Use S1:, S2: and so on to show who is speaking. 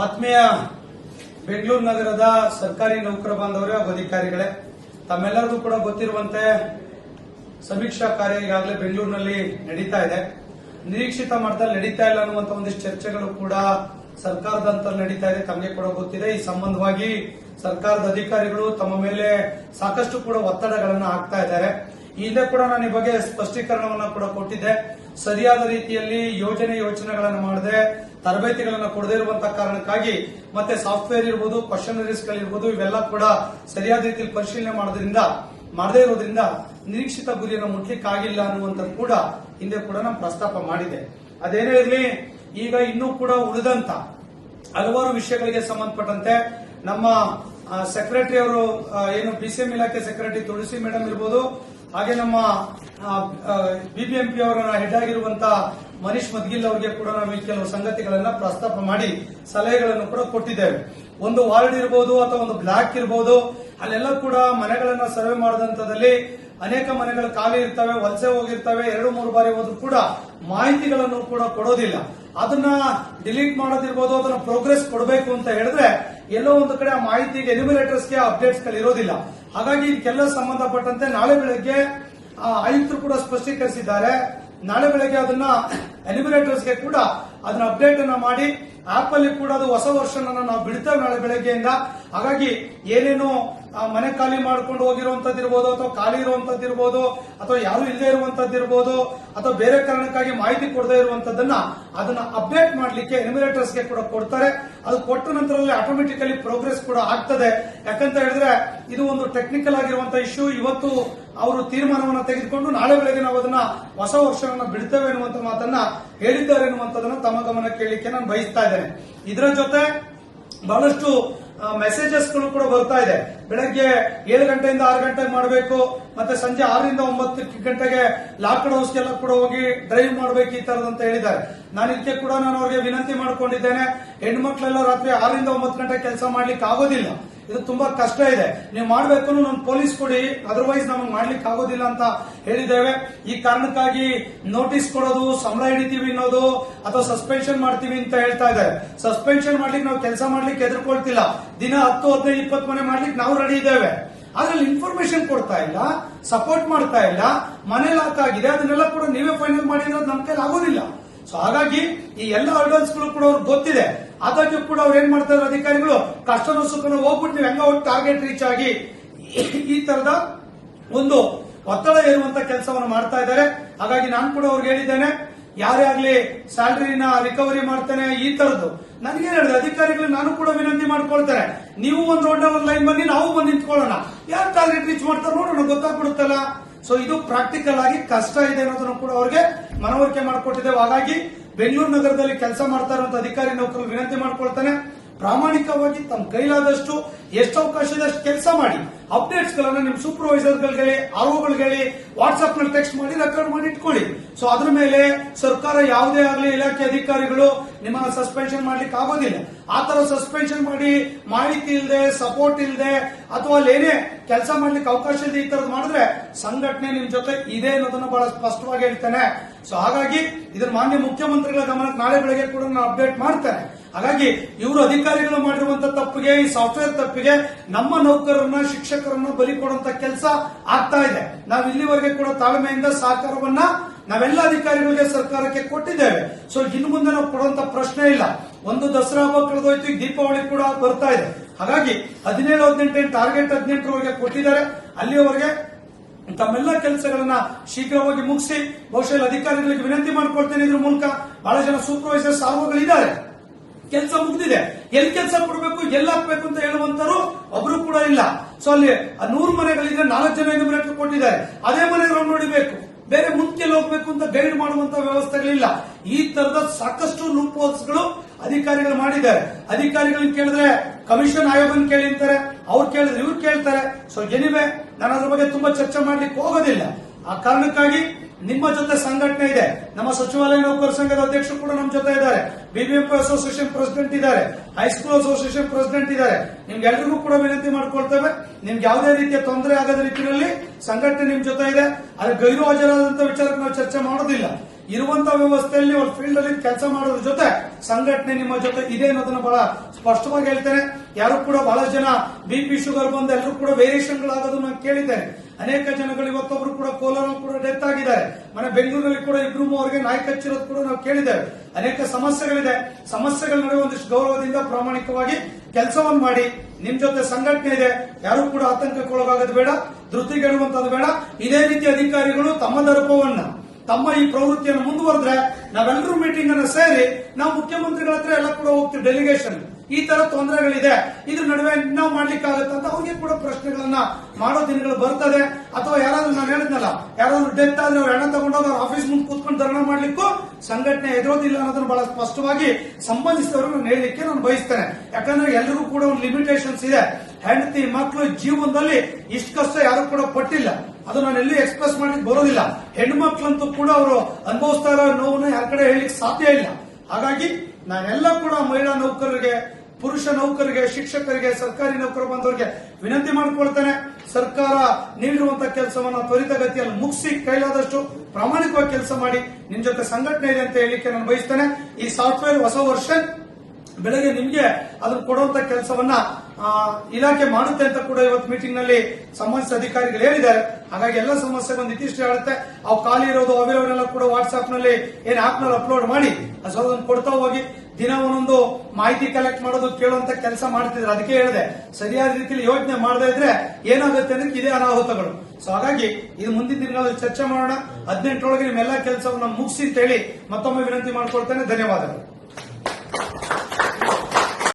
S1: ಆತ್ಮೀಯ ಬೆಂಗಳೂರು ನಗರದ ಸರ್ಕಾರಿ ನೌಕರ ಬಾಂಧವರೇ ಹಾಗೂ ಅಧಿಕಾರಿಗಳೇ, ತಮ್ಮೆಲ್ಲರಿಗೂ ಕೂಡ ಗೊತ್ತಿರುವಂತೆ ಸಮೀಕ್ಷಾ ಕಾರ್ಯ ಈಗಾಗಲೇ ಬೆಂಗಳೂರಿನಲ್ಲಿ ನಡೀತಾ ಇದೆ. ನಿರೀಕ್ಷಿತ ಮಟ್ಟದಲ್ಲಿ ನಡೀತಾ ಇಲ್ಲ ಅನ್ನುವಂತ ಒಂದಿಷ್ಟು ಚರ್ಚೆಗಳು ಕೂಡ ಸರ್ಕಾರದ ಅಂತ ನಡೀತಾ ಇದೆ. ತಮಗೆ ಕೂಡ ಗೊತ್ತಿದೆ. ಈ ಸಂಬಂಧವಾಗಿ ಸರ್ಕಾರದ ಅಧಿಕಾರಿಗಳು ತಮ್ಮ ಮೇಲೆ ಸಾಕಷ್ಟು ಕೂಡ ಒತ್ತಡಗಳನ್ನು ಹಾಕ್ತಾ ಇದ್ದಾರೆ. ಹಿಂದೆ ಕೂಡ ನಾನು ಈ ಬಗ್ಗೆ ಸ್ಪಷ್ಟೀಕರಣವನ್ನು ಕೂಡ ಕೊಟ್ಟಿದ್ದೆ. ಸರಿಯಾದ ರೀತಿಯಲ್ಲಿ ಯೋಜನೆ ಯೋಚನೆಗಳನ್ನು ಮಾಡದೆ ತರಬೇತಿಗಳನ್ನು ಕೊಡದೇ ಇರುವಂತಹ ಕಾರಣಕ್ಕಾಗಿ ಮತ್ತೆ ಸಾಫ್ಟ್ವೇರ್ ಇರ್ಬೋದು ಕ್ವಶನರೀಸ್ ಗಳಿರ್ಬೋದು ಇವೆಲ್ಲ ಕೂಡ ಸರಿಯಾದ ರೀತಿಯಲ್ಲಿ ಪರಿಶೀಲನೆ ಮಾಡೋದ್ರಿಂದ, ಮಾಡದೇ ಇರೋದ್ರಿಂದ ನಿರೀಕ್ಷಿತ ಗುರಿಯನ್ನು ಮುಟ್ಲಿಕ್ಕೆ ಆಗಿಲ್ಲ ಅನ್ನುವಂಥದ್ದು ಕೂಡ ಹಿಂದೆ ಕೂಡ ನಾನು ಪ್ರಸ್ತಾಪ ಮಾಡಿದೆ. ಅದೇನೇ ಇರಲಿ ಈಗ ಇನ್ನೂ ಕೂಡ ಉಳಿದಂತ ಹಲವಾರು ವಿಷಯಗಳಿಗೆ ಸಂಬಂಧಪಟ್ಟಂತೆ ನಮ್ಮ ಸೆಕ್ರೆಟರಿ ಅವರು ಏನು ಬಿಸಿಎಂ ಇಲಾಖೆ ಸೆಕ್ರೆಟರಿ ತುಳಸಿ ಮೇಡಮ್ ಇರ್ಬೋದು, ಹಾಗೆ ನಮ್ಮ ಬಿಬಿಎಂಪಿ ಅವರ ಹೆಡ್ ಆಗಿರುವಂತ ಮನೀಶ್ ಮದ್ಗಿಲ್ ಅವರಿಗೆ ಕೂಡ ನಾವು ಕೆಲವು ಸಂಗತಿಗಳನ್ನ ಪ್ರಸ್ತಾಪ ಮಾಡಿ ಸಲಹೆಗಳನ್ನು ಕೂಡ ಕೊಟ್ಟಿದ್ದೇವೆ. ಒಂದು ವಾರ್ಡ್ ಇರಬಹುದು ಅಥವಾ ಒಂದು ಬ್ಲಾಕ್ ಇರಬಹುದು ಅಲ್ಲೆಲ್ಲ ಕೂಡ ಮನೆಗಳನ್ನ ಸರ್ವೆ ಮಾಡಿದಂತದಲ್ಲಿ ಅನೇಕ ಮನೆಗಳು ಖಾಲಿ ಇರ್ತವೆ, ವಲಸೆ ಹೋಗಿರ್ತವೆ, ಎರಡು ಮೂರು ಬಾರಿ ಹೋದ್ರು ಕೂಡ ಮಾಹಿತಿಗಳನ್ನು ಕೂಡ ಕೊಡೋದಿಲ್ಲ. ಅದನ್ನ ಡಿಲೀಟ್ ಮಾಡೋದಿರ್ಬೋದು ಅದನ್ನ ಪ್ರೋಗ್ರೆಸ್ ಕೊಡಬೇಕು ಅಂತ ಹೇಳಿದ್ರೆ ಎಲ್ಲೋ ಒಂದು ಕಡೆ ಆ ಮಾಹಿತಿಗೆ ಅಪ್ಡೇಟ್ಸ್ಗಳು ಇರೋದಿಲ್ಲ. ಹಾಗಾಗಿ ಇದಕ್ಕೆಲ್ಲ ಸಂಬಂಧಪಟ್ಟಂತೆ ನಾಳೆ ಬೆಳಗ್ಗೆ ಆಯುಕ್ತರು ಕೂಡ ಸ್ಪಷ್ಟೀಕರಿಸಿದ್ದಾರೆ. ನಾಳೆ ಬೆಳಗ್ಗೆ ಅದನ್ನ ಎನ್ಯುಮಿರೇಟರ್ಸ್ಗೆ ಕೂಡ ಅದನ್ನ ಅಪ್ಡೇಟ್ ಅನ್ನ ಮಾಡಿ ಆಪ್ ಅಲ್ಲಿ ಕೂಡ ಅದು ಹೊಸ ವರ್ಷನ್ ನಾವು ಬಿಡ್ತೇವೆ ನಾಳೆ ಬೆಳಗ್ಗೆಯಿಂದ. ಹಾಗಾಗಿ ಏನೇನು ಮನೆ ಖಾಲಿ ಮಾಡ್ಕೊಂಡು ಹೋಗಿರುವಂತದ್ದು ಇರ್ಬೋದು, ಅಥವಾ ಖಾಲಿ ಇರುವಂತದ್ದು ಇರ್ಬೋದು, ಅಥವಾ ಯಾರು ಇಲ್ಲದೆ ಇರುವಂತದ್ದು ಇರ್ಬೋದು, ಅಥವಾ ಬೇರೆ ಕಾರಣಕ್ಕಾಗಿ ಮಾಹಿತಿ ಕೊಡದೇ ಇರುವಂತದ್ದನ್ನ ಅದನ್ನ ಅಪ್ಡೇಟ್ ಮಾಡ್ಲಿಕ್ಕೆ ಗೆ ಕೂಡ ಕೊಡ್ತಾರೆ. ಅದು ಕೊಟ್ಟ ನಂತರದಲ್ಲಿ ಆಟೋಮೆಟಿಕಲಿ ಪ್ರೋಗ್ರೆಸ್ ಕೂಡ ಆಗ್ತದೆ. ಯಾಕಂತ ಹೇಳಿದ್ರೆ ಇದು ಒಂದು ಟೆಕ್ನಿಕಲ್ ಆಗಿರುವಂತಹ ಇಶ್ಯೂ ಇವತ್ತು ಅವರು ತೀರ್ಮಾನವನ್ನ ತೆಗೆದುಕೊಂಡು ನಾಳೆ ಬೆಳಗ್ಗೆ ನಾವು ಅದನ್ನ ಹೊಸ ವರ್ಷವನ್ನ ಬಿಡ್ತೇವೆ ಎನ್ನುವಂತ ಮಾತನ್ನ ಹೇಳಿದ್ದಾರೆ ಎನ್ನುವಂತದನ್ನ ತಮ್ಮ ಗಮನ ಕೇಳಲಿಕ್ಕೆ ನಾನು ಬಯಸ್ತಾ ಇದ್ದೇನೆ. ಇದರ ಜೊತೆ ಬಹಳಷ್ಟು ಮೆಸೇಜಸ್ಗಳು ಕೂಡ ಬರ್ತಾ ಇದೆ. ಬೆಳಗ್ಗೆ ಏಳು ಗಂಟೆಯಿಂದ ಆರು ಗಂಟೆಗೆ ಮಾಡಬೇಕು, ಮತ್ತೆ ಸಂಜೆ ಆರರಿಂದ ಒಂಬತ್ತು ಗಂಟೆಗೆ ಲಾಕ್ಡ್ ಹೌಸ್ಗೆಲ್ಲ ಕೂಡ ಹೋಗಿ ಡ್ರೈವ್ ಮಾಡಬೇಕು ಈ ತರದಂತ ಹೇಳಿದ್ದಾರೆ. ನಾನು ಇದಕ್ಕೆ ಕೂಡ ನಾನು ಅವರಿಗೆ ವಿನಂತಿ ಮಾಡಿಕೊಂಡಿದ್ದೇನೆ. ಹೆಣ್ಮಕ್ಳೆಲ್ಲ ರಾತ್ರಿ ಆರರಿಂದ ಒಂಬತ್ತು ಗಂಟೆ ಕೆಲಸ ಮಾಡ್ಲಿಕ್ಕೆ ಆಗೋದಿಲ್ಲ. ಇದು ತುಂಬಾ ಕಷ್ಟ ಇದೆ. ನೀವು ಮಾಡಬೇಕು ನಮ್ ಪೊಲೀಸ್ ಕೊಡಿ ಅದರ್ವೈಸ್ ನಮಗೆ ಮಾಡ್ಲಿಕ್ಕೆ ಆಗೋದಿಲ್ಲ ಅಂತ ಹೇಳಿದ್ದೇವೆ. ಈ ಕಾರಣಕ್ಕಾಗಿ ನೋಟಿಸ್ ಕೊಡೋದು, ಸಂಬಳ ಹಿಡಿತೀವಿ ಅನ್ನೋದು, ಅಥವಾ ಸಸ್ಪೆನ್ಷನ್ ಮಾಡ್ತೀವಿ ಅಂತ ಹೇಳ್ತಾ ಇದ್ದಾರೆ. ಸಸ್ಪೆನ್ಷನ್ ಮಾಡ್ಲಿಕ್ಕೆ ನಾವು ಕೆಲಸ ಮಾಡ್ಲಿಕ್ಕೆ ಎದುರ್ಕೊಳ್ತಿಲ್ಲ ದಿನ ಹತ್ತು, ಹದಿನೈದು, ಇಪ್ಪತ್ತು ಮನೆ ಮಾಡ್ಲಿಕ್ಕೆ ನಾವು ರೆಡಿ ಇದ್ದೇವೆ. ಅದ್ರಲ್ಲಿ ಇನ್ಫಾರ್ಮೇಶನ್ ಕೊಡ್ತಾ ಇಲ್ಲ ಸಪೋರ್ಟ್ ಮಾಡ್ತಾ ಇಲ್ಲ ಮನೆ ಲಾಕ್ ಆಗಿದೆ, ಅದನ್ನೆಲ್ಲ ಕೂಡ ನೀವೇ ಫೈನಲ್ ಮಾಡಿದ್ರೆ ನಮ್ ಕೈಲಿ ಆಗೋದಿಲ್ಲ. ಸೊ ಹಾಗಾಗಿ ಈ ಎಲ್ಲ ಅರ್ಡನ್ಸ್ಗಳು ಕೂಡ ಅವ್ರಿಗೆ ಗೊತ್ತಿದೆ. ಆದಾಗ್ಯೂ ಕೂಡ ಅವ್ರು ಏನ್ ಮಾಡ್ತಾರೆ ಅಧಿಕಾರಿಗಳು? ಕಷ್ಟನೋ ಸುಖನ ಹೋಗ್ಬಿಟ್ಟು ನೀವು ಹೆಂಗ ಟಾರ್ಗೆಟ್ ರೀಚ್ ಆಗಿ ಈ ತರದ ಒಂದು ಒತ್ತಡ ಏರುವಂತ ಕೆಲಸವನ್ನು ಮಾಡ್ತಾ ಇದ್ದಾರೆ. ಹಾಗಾಗಿ ನಾನು ಕೂಡ ಅವ್ರಿಗೆ ಹೇಳಿದ್ದೇನೆ, ಯಾರೇ ಆಗ್ಲಿ ಸ್ಯಾಲರಿನ ರಿಕವರಿ ಮಾಡ್ತಾನೆ, ಈ ತರದ್ದು. ನನಗೆ ಹೇಳಿದೆ ಅಧಿಕಾರಿಗಳು ನಾನು ಕೂಡ ವಿನಂತಿ ಮಾಡ್ಕೊಳ್ತಾರೆ ನೀವು ಒಂದು ರೋಡ್ ಒಂದು ಲೈನ್ ಬನ್ನಿ, ನಾವು ಬಂದು ನಿಂತ್ಕೊಳ್ಳೋಣ. ಯಾರು ಟಾರ್ಗೆಟ್ ರೀಚ್ ಮಾಡ್ತಾರೆ ನೋಡೋಣ, ಗೊತ್ತಾಗ್ಬಿಡುತ್ತಲ್ಲ. ಸೊ ಇದು ಪ್ರಾಕ್ಟಿಕಲ್ ಆಗಿ ಕಷ್ಟ ಇದೆ ಅನ್ನೋದನ್ನು ಕೂಡ ಅವ್ರಿಗೆ ಮನವರಿಕೆ ಮಾಡಿಕೊಟ್ಟಿದ್ದೇವೆ. ಹಾಗಾಗಿ ಬೆಂಗಳೂರು ನಗರದಲ್ಲಿ ಕೆಲಸ ಮಾಡ್ತಾ ಇರುವಂತಹ ಅಧಿಕಾರಿ ನೌಕರರು ವಿನಂತಿ ಮಾಡ್ಕೊಳ್ತಾನೆ. ಪ್ರಾಮಾಣಿಕವಾಗಿ ತಮ್ಮ ಕೈಲಾದಷ್ಟು ಎಷ್ಟು ಅವಕಾಶ ಇದೆ ಕೆಲಸ ಮಾಡಿ ಅಪ್ಡೇಟ್ಸ್ ಗಳನ್ನ ನಿಮ್ ಸೂಪರ್ವೈಸರ್ ಗಳಿಗೆ ಆರ್ಒಗಳಿಗೆ ಹೇಳಿ ವಾಟ್ಸ್ಆಪ್ನಲ್ಲಿ ಟೆಕ್ಸ್ಟ್ ಮಾಡಿ ರೆಕಾರ್ಡ್ ಮಾಡಿ ಇಟ್ಕೊಳ್ಳಿ. ಸೊ ಅದ್ರ ಮೇಲೆ ಸರ್ಕಾರ ಯಾವುದೇ ಆಗಲಿ ಇಲಾಖೆ ಅಧಿಕಾರಿಗಳು ನಿಮ್ಮನ್ನ ಸಸ್ಪೆನ್ಷನ್ ಮಾಡ್ಲಿಕ್ಕೆ ಆಗೋದಿಲ್ಲ. ಆತರ ತರ ಸಸ್ಪೆನ್ಷನ್ ಮಾಡಿ ಮಾಹಿತಿ ಇಲ್ಲದೆ ಸಪೋರ್ಟ್ ಇಲ್ಲದೆ ಅಥವಾ ಅಲ್ಲಿ ಏನೇ ಕೆಲಸ ಮಾಡ್ಲಿಕ್ಕೆ ಅವಕಾಶ ಇದೆ ಈ ತರದ್ ಮಾಡಿದ್ರೆ ಸಂಘಟನೆ ನಿಮ್ ಜೊತೆ ಇದೆ ಅನ್ನೋದನ್ನ ಬಹಳ ಸ್ಪಷ್ಟವಾಗಿ ಹೇಳ್ತೇನೆ. ಸೊ ಹಾಗಾಗಿ ಇದನ್ನ ಮಾನ್ಯ ಮುಖ್ಯಮಂತ್ರಿಗಳ ಗಮನಕ್ಕೆ ನಾಳೆ ಬೆಳಗ್ಗೆ ಕೂಡ ನಾನು ಅಪ್ಡೇಟ್ ಮಾಡ್ತೇನೆ. ಹಾಗಾಗಿ ಇವರು ಅಧಿಕಾರಿಗಳು ಮಾಡಿರುವಂತ ತಪ್ಪಿಗೆ, ಈ ಸಾಫ್ಟ್ವೇರ್ ತಪ್ಪಿಗೆ ನಮ್ಮ ನೌಕರರನ್ನ ಶಿಕ್ಷಕರನ್ನ ಬಲಿ ಕೊಡುವಂತ ಕೆಲಸ ಆಗ್ತಾ ಇದೆ. ನಾವು ಇಲ್ಲಿವರೆಗೆ ಕೂಡ ತಾಳ್ಮೆಯಿಂದ ಸಹಕಾರವನ್ನ ನಾವೆಲ್ಲ ಅಧಿಕಾರಿಗಳಿಗೆ ಸರ್ಕಾರಕ್ಕೆ ಕೊಟ್ಟಿದ್ದೇವೆ. ಸೊ ಇನ್ನು ಮುಂದೆ ನಾವು ಕೊಡುವಂತ ಪ್ರಶ್ನೆ ಇಲ್ಲ. ಒಂದು ದಸರಾ ಹಬ್ಬ ಕಳೆದೋಯ್ತು ಈಗ ದೀಪಾವಳಿ ಕೂಡ ಬರ್ತಾ ಇದೆ. ಹಾಗಾಗಿ ಹದಿನೇಳು, ಹದಿನೆಂಟು ಟಾರ್ಗೆಟ್ ಹದಿನೆಂಟರವರೆಗೆ ಕೊಟ್ಟಿದ್ದಾರೆ. ಅಲ್ಲಿಯವರೆಗೆ ತಮ್ಮೆಲ್ಲ ಕೆಲಸಗಳನ್ನ ಶೀಘ್ರವಾಗಿ ಮುಗಿಸಿ, ಬಹುಶಃ ಅಧಿಕಾರಿಗಳಿಗೆ ವಿನಂತಿ ಮಾಡ್ಕೊಳ್ತೇನೆ ಇದ್ರ ಮೂಲಕ ಬಹಳ ಜನ ಸೂಪರ್ವೈಸರ್ ಸಾವುಗಳಿದ್ದಾರೆ ಕೆಲಸ ಮುಗಿದಿದೆ. ಎಲ್ಲಿ ಕೆಲಸ ಕೊಡಬೇಕು ಹಾಕ್ಬೇಕು ಅಂತ ಹೇಳುವಂತರು ಒಬ್ರು ಕೂಡ ಇಲ್ಲ. ಸೊ ಅಲ್ಲಿ ನೂರು ಮನೆಗಳಿದ್ರೆ ನಾಲ್ಕು ಜನ ಎನ್ಯುಮರೇಟರ್ ಕೊಟ್ಟಿದ್ದಾರೆ. ಅದೇ ಮನೆಗಳನ್ನು ನೋಡಿಬೇಕು. ಬೇರೆ ಮುಂದೆ ಹೋಗ್ಬೇಕು ಅಂತ ಗೈಡ್ ಮಾಡುವಂತ ವ್ಯವಸ್ಥೆಗಳಿಲ್ಲ. ಈ ತರದ ಸಾಕಷ್ಟು ಲೂಪ್ ಹೋಲ್ಸ್ಗಳು ಅಧಿಕಾರಿಗಳು ಮಾಡಿದ್ದಾರೆ. ಅಧಿಕಾರಿಗಳನ್ನ ಕೇಳಿದ್ರೆ ಕಮಿಷನ್ ಆಯೋಗನ್ ಕೇಳಿ ಅಂತಾರೆ ಅವ್ರು ಕೇಳಿದ್ರೆ ಇವ್ರು ಕೇಳ್ತಾರೆ. ಸೊ ಎನಿವೆ ನಾನು ಅದ್ರ ಬಗ್ಗೆ ತುಂಬಾ ಚರ್ಚೆ ಮಾಡ್ಲಿಕ್ಕೆ ಹೋಗೋದಿಲ್ಲ. ಆ ಕಾರಣಕ್ಕಾಗಿ ನಿಮ್ಮ ಜೊತೆ ಸಂಘಟನೆ ಇದೆ. ನಮ್ಮ ಸಚಿವಾಲಯ ನೌಕರ ಸಂಘದ ಅಧ್ಯಕ್ಷರು ಕೂಡ ನಮ್ಮ ಜೊತೆ ಇದ್ದಾರೆ. ಬಿಬಿಎಂಪಿ ಅಸೋಸಿಯೇಷನ್ ಪ್ರೆಸಿಡೆಂಟ್ ಇದ್ದಾರೆ. ಹೈಸ್ಕೂಲ್ ಅಸೋಸಿಯೇಷನ್ ಪ್ರೆಸಿಡೆಂಟ್ ಇದ್ದಾರೆ. ನಿಮ್ಗೆ ಎಲ್ರಿಗೂ ಕೂಡ ವಿನಂತಿ ಮಾಡ್ಕೊಳ್ತೇವೆ. ನಿಮ್ಗೆ ಯಾವುದೇ ರೀತಿಯ ತೊಂದರೆ ಆಗದ ರೀತಿಯಲ್ಲಿ ಸಂಘಟನೆ ನಿಮ್ ಜೊತೆ ಇದೆ. ಅದು ಗೈರು ಹಾಜರಾದಂತ ವಿಚಾರಕ್ಕೆ ನಾವು ಚರ್ಚೆ ಮಾಡೋದಿಲ್ಲ. ಇರುವಂತ ವ್ಯವಸ್ಥೆಯಲ್ಲಿ ಒಂದು ಫೀಲ್ಡ್ ಅಲ್ಲಿ ಕೆಲಸ ಮಾಡೋದ್ರ ಜೊತೆ ಸಂಘಟನೆ ನಿಮ್ಮ ಜೊತೆ ಇದೆ ಅನ್ನೋದನ್ನ ಬಹಳ ಸ್ಪಷ್ಟವಾಗಿ ಹೇಳ್ತೇನೆ. ಯಾರು ಕೂಡ ಬಹಳ ಜನ ಬಿ ಪಿ ಶುಗರ್ ಬಂದು ಎಲ್ಲರೂ ಕೂಡ ವೇರಿಯೇಷನ್ಗಳಾಗೋದನ್ನ ನಾನು ಕೇಳಿದ್ದೇನೆ. ಅನೇಕ ಜನಗಳು ಇವತ್ತೊಬ್ರು ಕೂಡ ಕೋಲಾರ ಕೂಡ ಡೆತ್ ಆಗಿದ್ದಾರೆ. ಮನೆ ಬೆಂಗಳೂರಲ್ಲಿ ಕೂಡ ಇಬ್ರು ಅವರಿಗೆ ನಾಯಿ ಕಚ್ಚಿರೋದು ಕೂಡ ನಾವು ಕೇಳಿದ್ದೇವೆ. ಅನೇಕ ಸಮಸ್ಯೆಗಳಿದೆ. ಸಮಸ್ಯೆಗಳ ನಡುವೆ ಒಂದಿಷ್ಟು ಗೌರವದಿಂದ ಪ್ರಾಮಾಣಿಕವಾಗಿ ಕೆಲಸವನ್ನು ಮಾಡಿ. ನಿಮ್ ಜೊತೆ ಸಂಘಟನೆ ಇದೆ. ಯಾರು ಕೂಡ ಆತಂಕಕ್ಕೊಳಗಾಗೋದು ಬೇಡ. ಧೃತಿಗೆಡುವಂತದ್ದು ಬೇಡ. ಇದೇ ರೀತಿ ಅಧಿಕಾರಿಗಳು ತಮ್ಮ ದರ್ಪವನ್ನ ತಮ್ಮ ಈ ಪ್ರವೃತ್ತಿಯನ್ನು ಮುಂದುವರೆದ್ರೆ ನಾವೆಲ್ಲರೂ ಮೀಟಿಂಗ್ ಅನ್ನು ಸೇರಿ ನಾವು ಮುಖ್ಯಮಂತ್ರಿಗಳ ಹತ್ರ ಎಲ್ಲ ಕೂಡ ಹೋಗ್ತೀವಿ ಡೆಲಿಗೇಷನ್ ಈ ತರ ತೊಂದರೆಗಳಿದೆ. ಇದ್ರ ನಡುವೆ ನಾವು ಮಾಡ್ಲಿಕ್ಕಾಗತ್ತೆ ಅಂತ ಅವ್ರಿಗೆ ಕೂಡ ಪ್ರಶ್ನೆಗಳನ್ನ ಮಾಡೋ ದಿನಗಳು ಬರ್ತದೆ. ಅಥವಾ ಯಾರಾದ್ರೂ ನಾನು ಹೇಳಿದ್ನಲ್ಲ, ಯಾರಾದ್ರೂ ಡೆತ್ ಆದ್ರೆ ಅವ್ರು ಹಣ ತಗೊಂಡೋಗಿ ಆಫೀಸ್ ಮುಂದೆ ಕೂತ್ಕೊಂಡು ಧರಣ ಮಾಡ್ಲಿಕ್ಕೂ ಸಂಘಟನೆ ಎದುರೋದಿಲ್ಲ ಅನ್ನೋದನ್ನ ಬಹಳ ಸ್ಪಷ್ಟವಾಗಿ ಸಂಬಂಧಿಸಿದವರು ನಾನು ಹೇಳಲಿಕ್ಕೆ ನಾನು ಬಯಸ್ತೇನೆ. ಯಾಕಂದ್ರೆ ಎಲ್ಲರಿಗೂ ಕೂಡ ಒಂದು ಲಿಮಿಟೇಷನ್ಸ್ ಇದೆ. ಹೆಂಡತಿ ಮಕ್ಕಳು ಜೀವನದಲ್ಲಿ ಇಷ್ಟು ಕಷ್ಟ ಯಾರು ಕೂಡ ಪಟ್ಟಿಲ್ಲ. ಅದು ನಾನು ಎಲ್ಲಿ ಎಕ್ಸ್ಪ್ರೆಸ್ ಮಾಡ್ಲಿಕ್ಕೆ ಬರೋದಿಲ್ಲ. ಹೆಣ್ಮಕ್ಳಂತೂ ಕೂಡ ಅವರು ಅನುಭವಿಸ್ತಾ ಇರೋ ನೋವನ್ನ ಯಾರ ಕಡೆ ಹೇಳಲಿಕ್ಕೆ ಸಾಧ್ಯ ಇಲ್ಲ. ಹಾಗಾಗಿ ನಾನೆಲ್ಲ ಕೂಡ ಮಹಿಳಾ ನೌಕರರಿಗೆ, ಪುರುಷ ನೌಕರರಿಗೆ, ಶಿಕ್ಷಕರಿಗೆ, ಸರ್ಕಾರಿ ನೌಕರ ಬಂದವರಿಗೆ ವಿನಂತಿ ಮಾಡಿಕೊಳ್ತೇನೆ. ಸರ್ಕಾರ ನೀಡಿರುವಂತಹ ಕೆಲಸವನ್ನ ತ್ವರಿತಗತಿಯಲ್ಲಿ ಮುಗಿಸಿ ಕೈಲಾದಷ್ಟು ಪ್ರಾಮಾಣಿಕವಾಗಿ ಕೆಲಸ ಮಾಡಿ ನಿಮ್ ಜೊತೆ ಸಂಘಟನೆ ಇದೆ ಅಂತ ಹೇಳಿಕ್ಕೆ ನಾನು ಬಯಸ್ತೇನೆ. ಈ ಸಾಫ್ಟ್ವೇರ್ ಹೊಸ ವರ್ಷನ್ ಬೆಳಗ್ಗೆ ನಿಮ್ಗೆ ಅದನ್ನು ಕೊಡುವಂತ ಕೆಲಸವನ್ನ ಇಲಾಖೆ ಮಾಡುತ್ತೆ ಅಂತ ಕೂಡ ಇವತ್ತು ಮೀಟಿಂಗ್ನಲ್ಲಿ ಸಂಬಂಧಿಸಿದ ಅಧಿಕಾರಿಗಳು ಹೇಳಿದ್ದಾರೆ. ಹಾಗಾಗಿ ಎಲ್ಲ ಸಮಸ್ಯೆ ಒಂದು ಹೇಳುತ್ತೆ. ಅವು ಖಾಲಿ ಇರೋದು ಅವಿರೋನೆಲ್ಲ ಕೂಡ ವಾಟ್ಸ್ಆಪ್ನಲ್ಲಿ ಏನ್ ಆಪ್ನಲ್ಲಿ ಅಪ್ಲೋಡ್ ಮಾಡಿ ಅದನ್ನು ಕೊಡ್ತಾ ಹೋಗಿ, ದಿನ ಒಂದೊಂದು ಮಾಹಿತಿ ಕಲೆಕ್ಟ್ ಮಾಡೋದು, ಕೇಳುವಂತ ಕೆಲಸ ಮಾಡ್ತಿದ್ರು ಅದಕ್ಕೆ ಹೇಳಿದೆ. ಸರಿಯಾದ ರೀತಿಯಲ್ಲಿ ಯೋಚನೆ ಮಾಡದೇ ಇದ್ರೆ ಏನಾಗುತ್ತೆ ಅಂದ್ರೆ ಇದೇ ಅನಾಹುತಗಳು. ಸೊ ಹಾಗಾಗಿ ಇದು ಮುಂದಿನ ದಿನಗಳಲ್ಲಿ ಚರ್ಚೆ ಮಾಡೋಣ. ಹದಿನೆಂಟರೊಳಗೆ ನಿಮ್ಮೆಲ್ಲ ಕೆಲಸವನ್ನು ಮುಗಿಸಿ ಅಂತ ಹೇಳಿ ಮತ್ತೊಮ್ಮೆ ವಿನಂತಿ ಮಾಡ್ಕೊಳ್ತೇನೆ. ಧನ್ಯವಾದಗಳು.